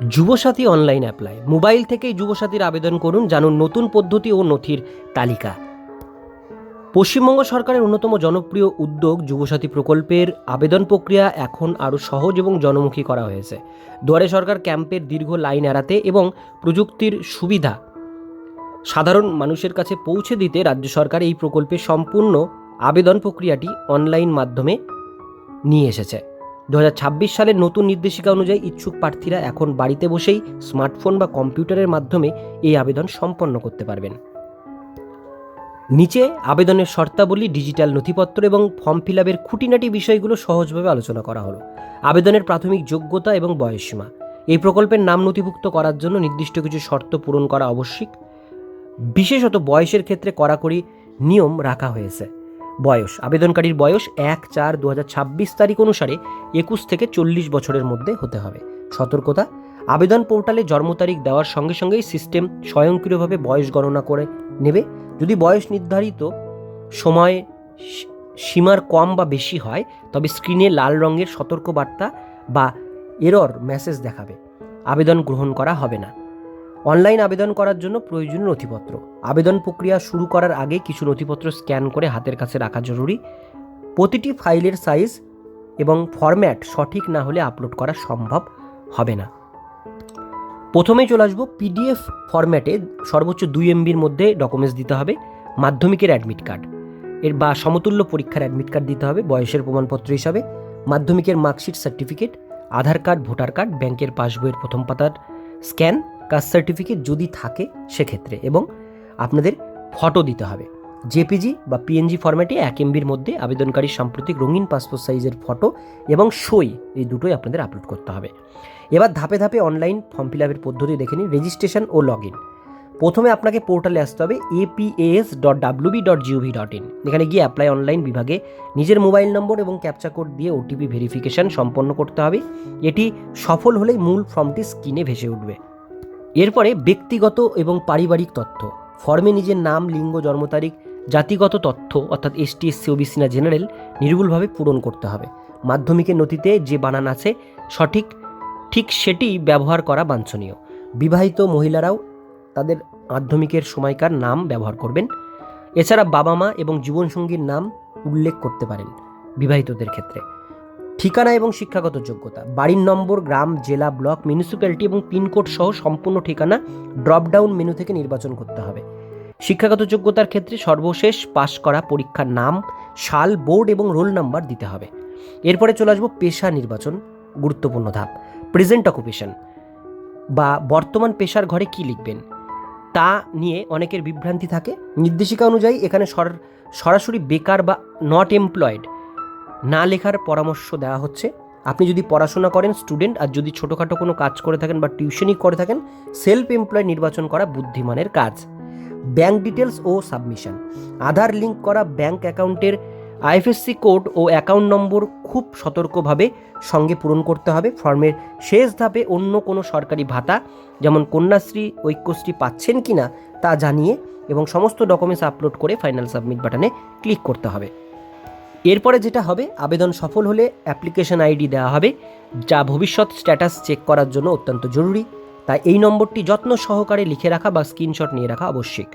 Yuvasathi online apply. Mobile থেকেই যুবসাথীর আবেদন করুন, জানুন নতুন পদ্ধতি ও নথির তালিকা। পশ্চিমবঙ্গ সরকারের অন্যতম জনপ্রিয় উদ্যোগ যুবসাথী প্রকল্পের আবেদন প্রক্রিয়া এখন আরও সহজ এবং জনমুখী করা হয়েছে। দুয়ারে সরকার ক্যাম্পের দীর্ঘ লাইন এড়াতে এবং প্রযুক্তির সুবিধা সাধারণ মানুষের কাছে পৌঁছে দিতে রাজ্য সরকার এই প্রকল্পের সম্পূর্ণ আবেদন প্রক্রিয়াটি অনলাইন মাধ্যমে নিয়ে এসেছে। দু সালের নতুন নির্দেশিকা অনুযায়ী ইচ্ছুক প্রার্থীরা এখন বাড়িতে বসেই স্মার্টফোন বা কম্পিউটারের মাধ্যমে এই আবেদন সম্পন্ন করতে পারবেন। নিচে আবেদনের শর্তাবলী, ডিজিটাল নথিপত্র এবং ফর্ম ফিল আপের খুঁটিনাটি বিষয়গুলো সহজভাবে আলোচনা করা হলো। আবেদনের প্রাথমিক যোগ্যতা এবং বয়সসীমা। এই প্রকল্পের নাম নথিভুক্ত করার জন্য নির্দিষ্ট কিছু শর্ত পূরণ করা আবশ্যিক। বিশেষত বয়সের ক্ষেত্রে কড়াকড়ি নিয়ম রাখা হয়েছে। বয়স। আবেদনকারীর বয়স এক চার দু তারিখ অনুসারে একুশ থেকে চল্লিশ বছরের মধ্যে হতে হবে। সতর্কতা, আবেদন পোর্টালে জন্ম তারিখ দেওয়ার সঙ্গে সঙ্গেই সিস্টেম স্বয়ংক্রিয়ভাবে বয়স গণনা করে নেবে। যদি বয়স নির্ধারিত সময় সীমার কম বা বেশি হয়, তবে স্ক্রিনে লাল রঙের সতর্কবার্তা বা এরর মেসেজ দেখাবে। আবেদন গ্রহণ করা হবে না। অনলাইন আবেদন করার জন্য প্রয়োজনীয় নথিপত্র। আবেদন প্রক্রিয়া শুরু করার আগে কিছু নথিপত্র স্ক্যান করে হাতের কাছে রাখা জরুরি। প্রতিটি ফাইলের সাইজ এবং ফরম্যাট সঠিক না হলে আপলোড করা সম্ভব হবে না। প্রথমেই চলে আসব পিডিএফ ফরম্যাটে সর্বোচ্চ দুই এমবির মধ্যে ডকুমেন্টস দিতে হবে, মাধ্যমিকের অ্যাডমিট কার্ড। এর বা সমতুল্য পরীক্ষার অ্যাডমিট কার্ড দিতে হবে বয়সের প্রমাণপত্র হিসাবে, মাধ্যমিকের marksheet certificate, Aadhaar card, voter card, ব্যাংকের পাসবইয়ের প্রথম পাতার স্ক্যান কাস্ট সার্টিফিকেট যদি থাকে সেক্ষেত্রে এবং আপনাদের ফটো দিতে হবে। জেপিজি বা পিএনজি ফরম্যাটে এক এমবির মধ্যে আবেদনকারী সাম্প্রতিক রঙিন পাসপোর্ট সাইজের ফটো এবং সই এই দুটোই আপনাদের আপলোড করতে হবে। এবার ধাপে ধাপে অনলাইন ফর্ম ফিল আপের পদ্ধতি দেখে নিন রেজিস্ট্রেশন ও লগ ইন প্রথমে আপনাকে পোর্টালে আসতে হবে APS dot WB dot GOV dot in এখানে গিয়ে অ্যাপ্লাই অনলাইন বিভাগে নিজের মোবাইল নম্বর এবং ক্যাপচা কোড দিয়ে ওটিপি ভেরিফিকেশন সম্পন্ন করতে হবে। এটি সফল হলেই মূল ফর্মটি স্ক্রিনে ভেসে উঠবে। এরপরে ব্যক্তিগত এবং পারিবারিক তথ্য। ফর্মে নিজের নাম, লিঙ্গ, জন্ম তারিখ, জাতিগত তথ্য, অর্থাৎ এসটি এসসি ওবিসি না জেনারেল, নির্ভুলভাবে পূরণ করতে হবে। মাধ্যমিকের নথিতে যে বানান আছে, সঠিক, ঠিক সেটি ব্যবহার করা বাঞ্ছনীয়। বিবাহিত মহিলারাও তাদের মাধ্যমিকের সময়কার নাম ব্যবহার করবেন। এছাড়া বাবা মা এবং জীবনসঙ্গীর নাম উল্লেখ করতে পারেন বিবাহিতদের ক্ষেত্রে। ঠিকানা এবং শিক্ষাগত যোগ্যতা। বাড়ির নম্বর, গ্রাম, জেলা, ব্লক, মিউনিসিপ্যালিটি এবং পিনকোড সহ সম্পূর্ণ ঠিকানা ড্রপডাউন মেনু থেকে নির্বাচন করতে হবে। শিক্ষাগত যোগ্যতার ক্ষেত্রে সর্বশেষ পাশ করা পরীক্ষার নাম, সাল, বোর্ড এবং রোল নাম্বার দিতে হবে। এরপরে চলে আসব পেশা নির্বাচন, গুরুত্বপূর্ণ ধাপ, প্রেজেন্ট অকুপেশন বা বর্তমান পেশার ঘরে কি লিখবেন? তা নিয়ে অনেকের বিভ্রান্তি থাকে। নির্দেশিকা অনুযায়ী এখানে সর- সরাসরি বেকার বা নট এমপ্লয়েড না লেখার পরামর্শ দেওয়া হচ্ছে। আপনি যদি পড়াশোনা করেন স্টুডেন্ট আর যদি ছোটোখাটো কোনো কাজ করে থাকেন বা টিউশনই করে থাকেন সেলফ এমপ্লয় নির্বাচন করা বুদ্ধিমানের কাজ। ব্যাংক ডিটেলস ও সাবমিশন। আধার লিঙ্ক করা ব্যাংক অ্যাকাউন্টের আইএফএসসি কোড ও অ্যাকাউন্ট নম্বর খুব সতর্কভাবে সঙ্গে পূরণ করতে হবে। ফর্মের শেষ ধাপে অন্য কোনো সরকারি ভাতা, যেমন কন্যাশ্রী, ঐক্যশ্রী পাচ্ছেন কি না তা জানিয়ে এবং সমস্ত ডকুমেন্টস আপলোড করে ফাইনাল সাবমিট বাটনে ক্লিক করতে হবে। এরপরে যেটা হবে, আবেদন সফল হলে অ্যাপ্লিকেশন আইডি দেওয়া হবে, যা ভবিষ্যৎ স্ট্যাটাস চেক করার জন্য অত্যন্ত জরুরি। তাই এই নম্বরটি যত্ন সহকারে লিখে রাখা বা স্ক্রিনশট নিয়ে রাখা আবশ্যিক।